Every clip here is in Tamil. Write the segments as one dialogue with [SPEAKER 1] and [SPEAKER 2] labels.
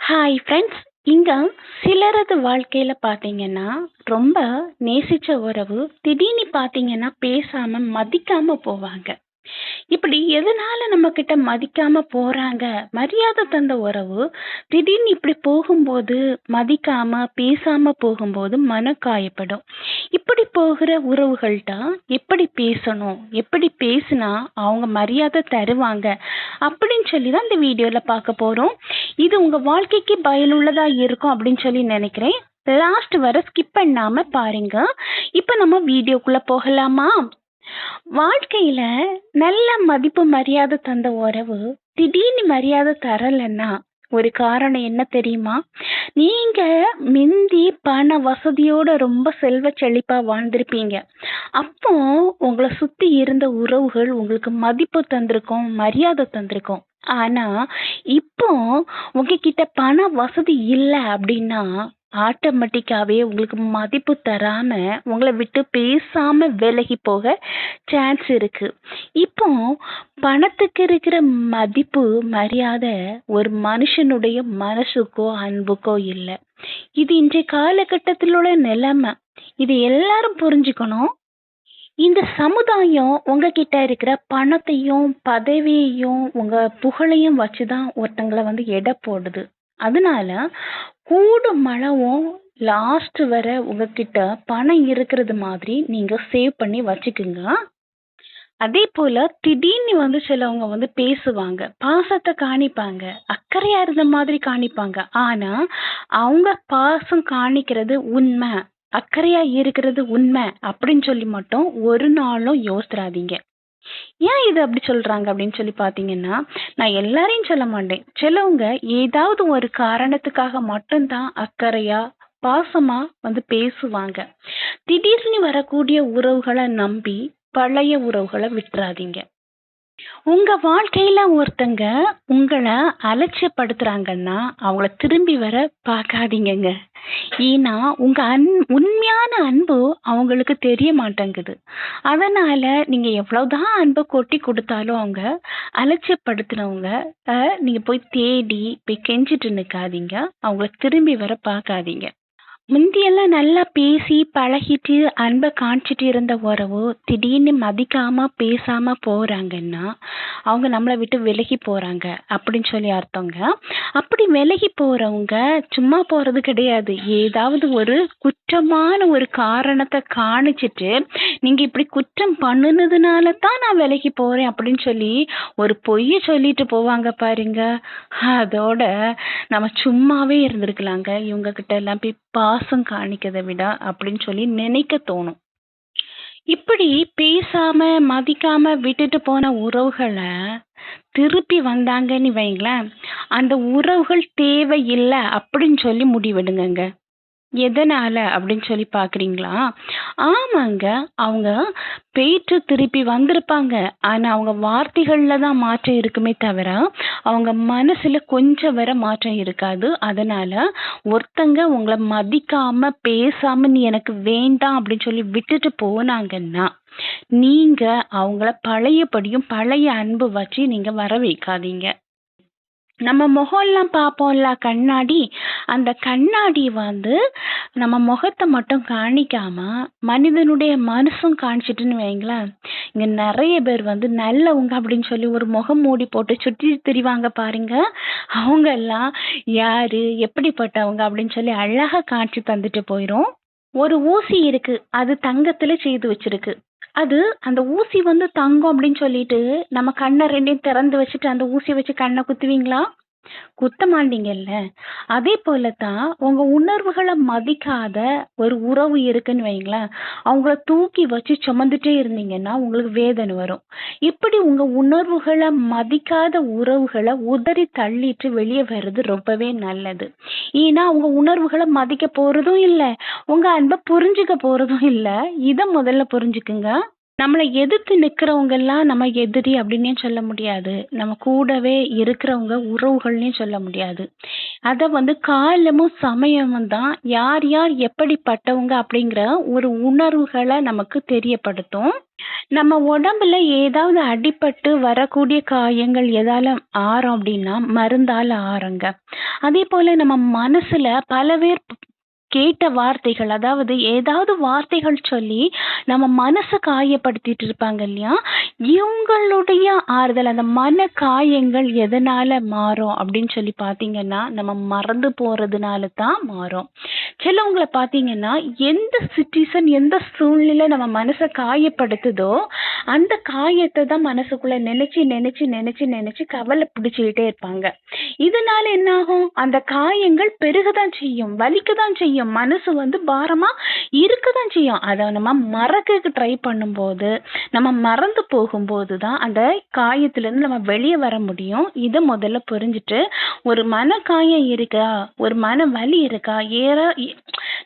[SPEAKER 1] ஹாய் ஃப்ரெண்ட்ஸ் இங்கே சிலரது வாழ்க்கையில் பார்த்தீங்கன்னா, ரொம்ப நேசிச்ச உறவு திடீர்னு பார்த்தீங்கன்னா, பேசாமல் மதிக்காமல் போவாங்க. இப்படி எதனால நம்ம கிட்ட மதிக்காம போறாங்க? மரியாதை தந்த உறவு திடீர்னு இப்படி போகும்போது, மதிக்காம, பேசாம போகும்போது மனம் காயப்படும். இப்படி போகிற உறவுகள்ட்ட எப்படி பேசணும்? எப்படி பேசினா அவங்க மரியாதை தருவாங்க? அப்படின்னு சொல்லி தான் இந்த வீடியோல பார்க்க போறோம். இது உங்க வாழ்க்கைக்கு பயனுள்ளதா இருக்கும் அப்படின்னு சொல்லி நினைக்கிறேன். லாஸ்ட் வர ஸ்கிப் பண்ணாம பாருங்க. இப்ப நம்ம வீடியோக்குள்ள போகலாமா? வாழ்க்கையில நல்ல மதிப்பு மரியாதை தந்த உறவு திடீர்னு மரியாதை தரலன்னா ஒரு காரணம் என்ன தெரியுமா? நீங்க மிந்தி பண வசதியோட ரொம்ப செல்வ செழிப்பா வாழ்ந்திருப்பீங்க. அப்போ உங்களை சுத்தி இருந்த உறவுகள் உங்களுக்கு மதிப்பு தந்திருக்கும், மரியாதை தந்திருக்கும். ஆனா, இப்போ உங்ககிட்ட பண வசதி இல்லை அப்படின்னா, ஆட்டோமேட்டிக்காவே உங்களுக்கு மதிப்பு தராம, உங்கள விட்டு பேசாம விலகி போக சான்ஸ் இருக்கு. இப்போ பணத்துக்கு இருக்கிற மதிப்பு, மரியாதை ஒரு மனுஷனுடைய மனசுக்கோ, அன்புக்கோ இல்ல. இது இன்றைய காலகட்டத்தில் உள்ள நிலைமை. இது எல்லாரும் புரிஞ்சுக்கணும். இந்த சமுதாயம் உங்ககிட்ட இருக்கிற பணத்தையும், பதவியையும், உங்க புகழையும் வச்சு தான் ஒருத்தங்கள வந்து எடை போடுது. அதனால கூடும் அளவும் லாஸ்ட் வர உங்ககிட்ட பணம் இருக்கிறது மாதிரி நீங்க சேவ் பண்ணி வச்சுக்குங்க. அதே போல திடீர்னு வந்து சிலவங்க வந்து பேசுவாங்க. பாசத்தை காணிப்பாங்க. அக்கறையா இருந்த மாதிரி காணிப்பாங்க. ஆனா, அவங்க பாசம் காணிக்கிறது உண்மை. அக்கறையா இருக்கிறது உண்மை அப்படின்னு சொல்லி மட்டும் ஒரு நாளும் யோசிச்சிடாதீங்க ஏன் இத அப்படி சொல்றாங்க அப்படின்னு சொல்லி பார்த்தீங்கன்னா, நான் எல்லாரையும் சொல்ல மாட்டேன். சிலவங்க ஏதாவது ஒரு காரணத்துக்காக மட்டும்தான் அக்கறையா, பாசமா வந்து பேசுவாங்க. திடீர்னு வரக்கூடிய உறவுகள நம்பி பழைய உறவுகள விட்டுறாதீங்க. உங்க வாழ்க்கையில ஒருத்தங்க உங்கள அலட்சியப்படுத்துறாங்கன்னா, அவங்கள திரும்பி வர பார்க்காதீங்கங்க. ஏன்னா, உங்க அன் உண்மையான அன்பு அவங்களுக்கு தெரிய மாட்டேங்குது. அதனால நீங்க எவ்வளவுதான் அன்ப கொட்டி கொடுத்தாலும் அவங்க அலட்சியப்படுத்துனவங்க அ நீங்க போய் தேடி, போய் கெஞ்சிட்டு நிக்காதீங்க. அவங்கள திரும்பி வர பார்க்காதீங்க. முந்தியெல்லாம் நல்லா பேசி, பழகிட்டு, அன்பை காமிச்சிட்டு இருந்த உறவு திடீர்னு மதிக்காமல் பேசாமல் போகிறாங்கன்னா அவங்க நம்மளை விட்டு விலகி போகிறாங்க அப்படின்னு சொல்லி அர்த்தங்க. அப்படி விலகி போகிறவங்க சும்மா போகிறது கிடையாது. ஏதாவது ஒரு குற்றமான ஒரு காரணத்தை காணிச்சிட்டு நீங்கள் இப்படி குற்றம் பண்ணுனதுனால தான் நான் விலகி போகிறேன் அப்படின்னு சொல்லி ஒரு பொய்யை சொல்லிட்டு போவாங்க பாருங்க. அதோட நம்ம சும்மாவே இருந்திருக்கலாங்க. இவங்க கிட்ட எல்லாம் போய் பாசம் காணிக்கதை விட அப்படின்னு சொல்லி நினைக்க தோணும். இப்படி பேசாம, மதிக்காம விட்டுட்டு போன உறவுகளை திருப்பி வந்தாங்கன்னு வைங்களேன், அந்த உறவுகள் தேவையில்லை அப்படின்னு சொல்லி முடிவெடுங்கங்க. எதனால அப்படின்னு சொல்லி பாக்குறீங்களா ஆமாங்க. அவங்க போயிட்டு திருப்பி வந்திருப்பாங்க. ஆனா, அவங்க வார்த்தைகள்ல தான் மாற்றம் இருக்குமே தவிர, அவங்க மனசுல கொஞ்சம் வர மாற்றம் இருக்காது. அதனால ஒருத்தங்க உங்களை மதிக்காம, பேசாம "நீ எனக்கு வேண்டாம்" அப்படின்னு சொல்லி விட்டுட்டு போனாங்கன்னா, நீங்க அவங்கள பழையபடியும் பழைய அன்பு வச்சு நீங்க வர வைக்காதீங்க. நம்ம முகம்லாம் பார்ப்போம்ல கண்ணாடி, அந்த கண்ணாடி வந்து நம்ம முகத்தை மட்டும் காணிக்காம, மனிதனுடைய மனசும் காணிச்சிட்டுன்னு வைங்களேன், இங்க நிறைய பேர் வந்து நல்லவங்க அப்படின்னு சொல்லி ஒரு முகம் மூடி போட்டு சுற்றி திரிவாங்க பாருங்க. அவங்கெல்லாம் யாரு, எப்படிப்பட்டவங்க அப்படின்னு சொல்லி அழகா காட்சி தந்துட்டு போயிரும். ஒரு ஊசி இருக்கு. அது தங்கத்துல செய்து வச்சிருக்கு. அது அந்த ஊசி வந்து தங்கம் அப்படின்னு சொல்லிட்டு, நம்ம கண்ணை ரெண்டையும் திறந்து வச்சுட்டு அந்த ஊசியை வச்சு கண்ணை குத்துவீங்களா? குத்த மாட்டீங்கல்ல. அதே போல தான் உங்க உணர்வுகளை மதிக்காத ஒரு உறவு இருக்குன்னு வைங்களேன், அவங்கள தூக்கி வச்சு சுமந்துட்டே இருந்தீங்கன்னா, உங்களுக்கு வேதனை வரும். இப்படி உங்க உணர்வுகளை மதிக்காத உறவுகளை உதறி தள்ளிட்டு வெளியே வர்றது ரொம்பவே நல்லது. ஏன்னா, உங்க உணர்வுகளை மதிக்க போறதும் இல்லை உங்க அன்பை புரிஞ்சுக்க போறதும் இல்லை இதை முதல்ல புரிஞ்சுக்குங்க. நம்மளை எதிர்த்து நிற்கிறவங்கெல்லாம் நம்ம எதிரி அப்படின்னே சொல்ல முடியாது. நம்ம கூடவே இருக்கிறவங்க உறவுகள்னே சொல்ல முடியாது. அத வந்து காலமும், சமயமும் தான் யார் யார் எப்படிப்பட்டவங்க அப்படிங்கிற ஒரு உணர்வுகளை நமக்கு தெரியப்படுத்தும். நம்ம உடம்புல ஏதாவது அடிபட்டு வரக்கூடிய காயங்கள் எதால ஆறும் அப்படின்னா, மருந்தால ஆறுங்க. அதேபோல நம்ம மனசுல பல பேர் கேட்ட வார்த்தைகள் அதாவது ஏதாவது வார்த்தைகள் சொல்லி நம்ம மனசை காயப்படுத்திட்டு இருப்பாங்க இல்லையா? இவங்களுடைய ஆறுதல் அந்த மன காயங்கள் எதனால மாறும் அப்படின்னு சொல்லி பார்த்தீங்கன்னா, நம்ம மறந்து போறதுனால தான் மாறும். சிலவங்களை பார்த்தீங்கன்னா, எந்த சிச்சுவேஷன் எந்த சூழ்நிலை நம்ம மனசை காயப்படுத்துதோ, அந்த காயத்தை தான் மனசுக்குள்ள நினைச்சு நினைச்சு நினைச்சு நினைச்சு கவலை பிடிச்சுக்கிட்டே இருப்பாங்க. இதனால என்ன ஆகும்? அந்த காயங்கள் பெருக தான் செய்யும். வலிக்க தான் செய்யும். மனசு வந்து பாரமா இருக்க தான் செய்யும். அத நம்ம மறக்க ட்ரை பண்ணும்போது, நம்ம மறந்து போகும்போது தான் அந்த காயத்திலேருந்து நம்ம வெளிய வர முடியும். இதை முதல்ல புரிஞ்சுட்டு, ஒரு மன காயம் இருக்கா? ஒரு மன வலி இருக்கா? ஏற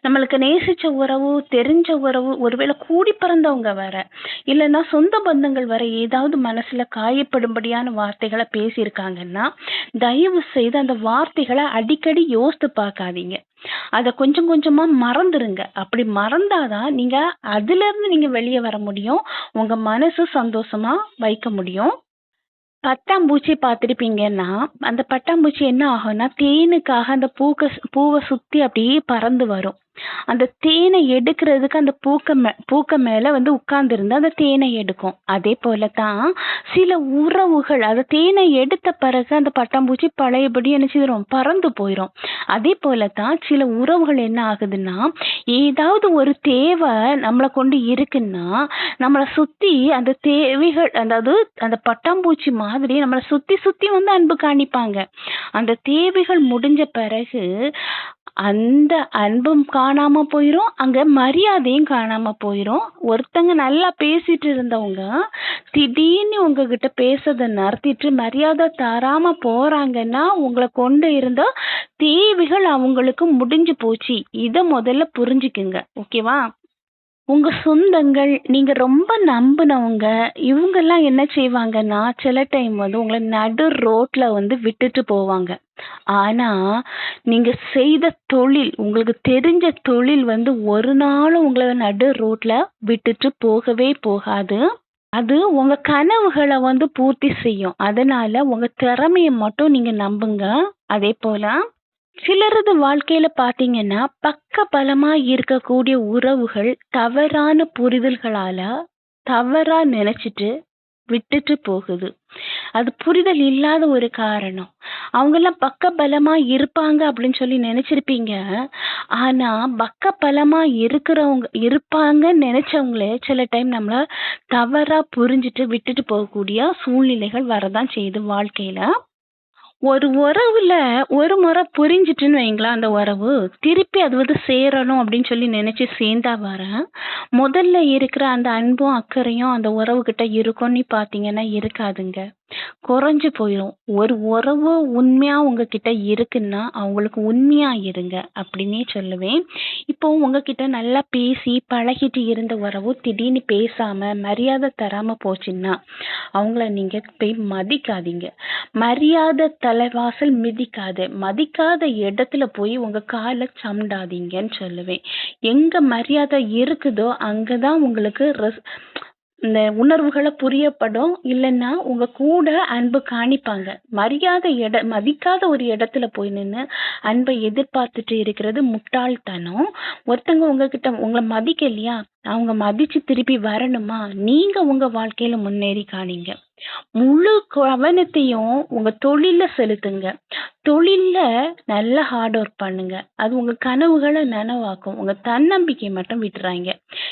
[SPEAKER 1] நம்மளுக்கு நேசிச்ச உறவு, தெரிஞ்ச உறவு, ஒருவேளை கூடி பிறந்தவங்க வர இல்லைன்னா சொந்த பந்தங்கள் வர ஏதாவது மனசுல காயப்படும்படியான வார்த்தைகளை பேசியிருக்காங்கன்னா, தயவு செய்து அந்த வார்த்தைகளை அடிக்கடி யோசித்து பார்க்காதீங்க. அதை கொஞ்சம் கொஞ்சமா மறந்துருங்க. அப்படி மறந்தாதான் நீங்க அதுல இருந்து நீங்க வெளியே வர முடியும். உங்க மனசு சந்தோஷமா வைக்க முடியும். பட்டாம்பூச்சி பார்த்துருப்பீங்கன்னா அந்த பட்டாம்பூச்சி என்ன ஆகும்னா, தேனுக்காக அந்த பூக்க பூவை சுத்தி அப்படியே பறந்து வரும். அந்த தேனை எடுக்கிறதுக்கு அந்த பூக்க மே பூக்க மேல வந்து உட்கார்ந்திருந்து அந்த தேனை எடுக்கும். அதே போல தான் சில உறவுகள் அந்த தேனை எடுத்த பிறகு அந்த பட்டாம்பூச்சி பழையபடி என்ன செய்திரும்? பறந்து போயிரும். அதே போல தான் சில உறவுகள் என்ன ஆகுதுன்னா, ஏதாவது ஒரு தேவை நம்மளை கொண்டு இருக்குன்னா, நம்மளை சுத்தி அந்த தேவைகள் அதாவது அந்த பட்டாம்பூச்சி மாதிரி நம்மளை சுத்தி சுத்தி வந்து அன்பு காணிப்பாங்க அந்த தேவைகள் முடிஞ்ச பிறகு அந்த அன்பும் காணாம போயிரும். அங்க மரியாதையும் காணாம போயிரும். ஒருத்தங்க நல்லா பேசிட்டு இருந்தவங்க, திடீர்னு உங்ககிட்ட பேசுறதை நடத்திட்டு மரியாதை தராம போறாங்கன்னா, உங்களை கொண்டு இருந்த தீவிகள் அவங்களுக்கு முடிஞ்சு போச்சு. இத முதல்ல புரிஞ்சுக்குங்க. ஓகேவா? உங்க சொந்தங்கள், நீங்க ரொம்ப நம்புனவங்க, இவங்கலாம் என்ன செய்வாங்கன்னா, சில டைம் வந்து உங்கள நடு ரோட்ல வந்து விட்டுட்டு போவாங்க. ஆனா, நீங்க செய்த தொழில், உங்களுக்கு தெரிஞ்ச தொழில் வந்து ஒரு நாளும் உங்கள நடு ரோட்ல விட்டுட்டு போகவே போகாது. அது உங்க கனவுகள வந்து பூர்த்தி செய்யும். அதனால உங்க திறமைய மட்டும் நீங்க நம்புங்க. அதேபோல சிலரது வாழ்க்கையில பார்த்தீங்கன்னா, பக்கபலமா இருக்கக்கூடிய உறவுகள் தவறான புரிதல்களால தவறா நெனச்சுட்டு விட்டுட்டு போகுது. அது புரிதல் இல்லாத ஒரு காரணம். அவங்கலாம் பக்கபலமா இருப்பாங்க அப்படின்னு சொல்லி நினைச்சிருப்பீங்க. ஆனா, பக்கபலமா இருக்கிறவங்க இருப்பாங்கன்னு நினைச்சவங்களே சில டைம் நம்மள தவறா புரிஞ்சுட்டு விட்டுட்டு போகக்கூடிய சூழ்நிலைகள் வரதான் செய்யுது வாழ்க்கையில. ஒரு உறவுல ஒரு முறை புரிஞ்சுட்டுன்னு வைங்களேன் அந்த உறவு, திருப்பி அது வந்து சேரணும் அப்படின்னு சொல்லி நினச்சி சேர்ந்தா வரேன் முதல்ல இருக்கிற அந்த அன்பும், அக்கறையும் அந்த உறவுகிட்ட இருக்கும்னு பார்த்தீங்கன்னா இருக்காதுங்க. குறைஞ்சு போயிரும். ஒரு உறவு உண்மையா உங்ககிட்ட இருக்குன்னா, அவங்களுக்கு உண்மையா இருங்க அப்படின்னே சொல்லுவேன். இப்போ உங்ககிட்ட நல்லா பேசி பழகிட்டு இருந்த உறவு திடீர்னு பேசாம, மரியாதை தராம போச்சுன்னா, அவங்கள நீங்க போய் மதிக்காதீங்க. மரியாதை தலைவாசல் மிதிக்காத. மதிக்காத இடத்துல போய் உங்க கால சமண்டாதீங்கன்னு சொல்லுவேன். எங்க மரியாதை இருக்குதோ, அங்கதான் உங்களுக்கு இந்த உணர்வுகளை புரியப்படும். இல்லைன்னா உங்க கூட அன்பு காணிப்பாங்க. மரியாதை இட மதிக்காத ஒரு இடத்துல போய் நின்று அன்பை எதிர்பார்த்துட்டு இருக்கிறது முட்டாள்தனம். ஒருத்தங்க உங்ககிட்ட உங்களை மதிக்கலையா? அவங்க மதிச்சு திருப்பி வரணுமா? நீங்க உங்க வாழ்க்கையில முன்னேறி காணீங்க முழு கவனத்தையும் உங்க தொழில செலுத்துங்க. தொழில்ல நல்ல ஹார்ட் ஒர்க் பண்ணுங்க. அது உங்க கனவுகளை நனவாக்கும். உங்க தன்னம்பிக்கை மட்டும் விட்டுறாங்க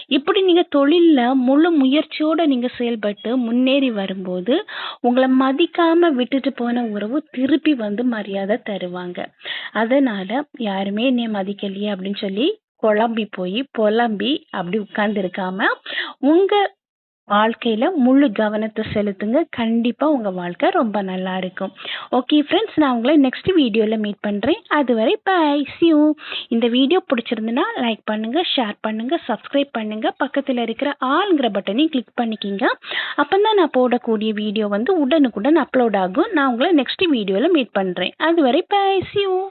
[SPEAKER 1] இப்படி நீங்க தொழில்ல முழு முயற்சியோட நீங்க செயல்பட்டு முன்னேறி வரும்போது, உங்களை மதிக்காம விட்டுட்டு போன உறவு திருப்பி வந்து மரியாதை தருவாங்க. அதனால யாருமே என்னைய மதிக்கலையே அப்படின்னு சொல்லி குழம்பி போய், புலம்பி அப்படி உட்கார்ந்து இருக்காம, உங்க வாழ்க்கையில முழு கவனத்தை செலுத்துங்க. கண்டிப்பா உங்க வாழ்க்கை ரொம்ப நல்லா இருக்கும். ஓகே ஃப்ரெண்ட்ஸ், நான் உங்களை நெக்ஸ்ட் வீடியோல மீட் பண்றேன். அதுவரை பாய். சியூ இந்த வீடியோ பிடிச்சிருந்துன்னா லைக் பண்ணுங்க, ஷேர் பண்ணுங்க, சப்ஸ்கிரைப் பண்ணுங்க. பக்கத்துல இருக்கிற ஆளுங்கிற பட்டனையும் கிளிக் பண்ணிக்கிங்க. அப்பதான் நான் போடக்கூடிய வீடியோ வந்து உடனுக்குடன் அப்லோட் ஆகும். நான் உங்களை நெக்ஸ்ட் வீடியோல மீட் பண்றேன். அதுவரை பாய். சியூ